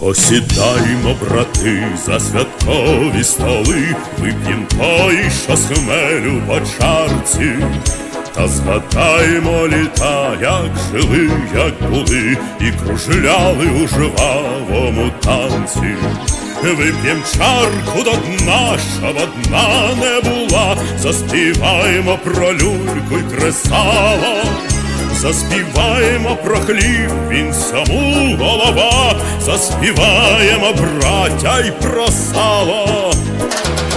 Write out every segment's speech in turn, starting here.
Посідаймо, брати, за святкові столи, вип'єм той, що з хмелю по чарці, та згадаймо літа, як жили, як були, і кружляли у жвавому танці. Вип'єм чарку до дна, щоб одна не була, заспіваємо про люльку й кресало. Заспіваємо про хліб, він саму голова, заспіваємо браття й про сало.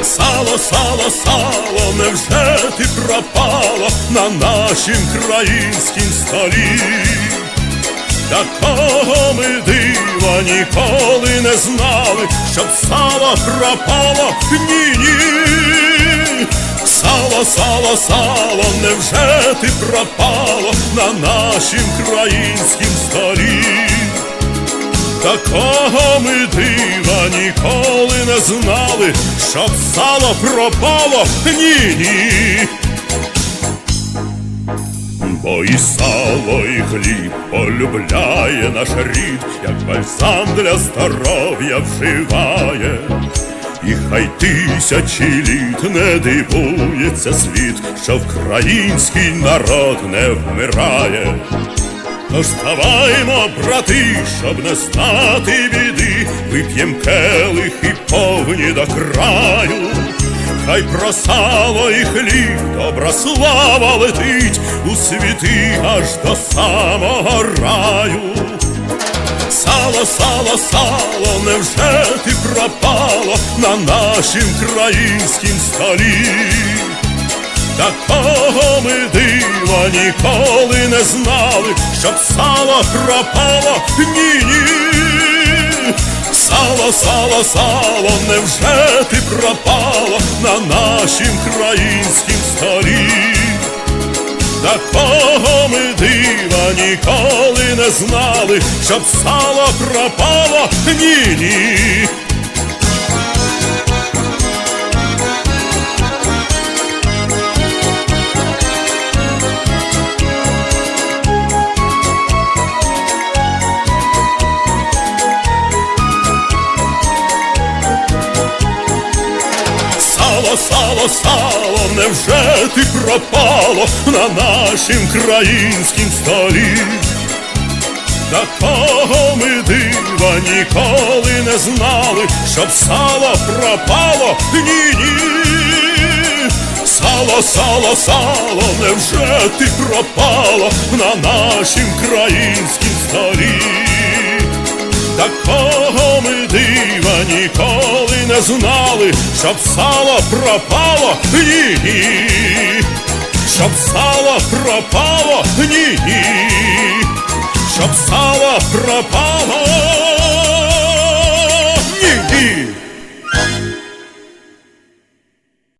Сало, сало, сало, невже ти пропало на нашім країнськім столі? Такого ми дива ніколи не знали, щоб сало пропало, ні, ні. Сало, сало, сало, невже ти пропало на нашім країнськім столі? Такого ми дива ніколи не знали, щоб сало пропало, ні, ні. Бо і сало, і хліб полюбляє наш рід, як бальзам для здоров'я вживає. І хай тисячі літ не дивується світ, що вкраїнський народ не вмирає. Тож даваймо, брати, щоб не знати біди, вип'єм келихи повні до краю. Хай про сало і хліб добра слава летить у світи аж до самого раю. Сало, сало, сало, невже ти пропало на нашім країнськім столі? Такого ми дива ніколи не знали, щоб сало пропало, ні, ні. Сало, сало, сало, невже ти пропало на нашім країнськім столі? Такого ми дива ніколи не знали, щоб сало пропало, ні, ні. Сало, сало, сало, невже ти пропало на нашім країнськім столі? Такого ми дива ніколи не знали, щоб сало пропало, ні, ні. Сало, сало, сало, невже ти пропало на нашім країнськім столі? Такого ми дива ніколи не знали, щоб сало пропало, ні, ні. Щоб сало пропало, ні, ні. Щоб сало пропало,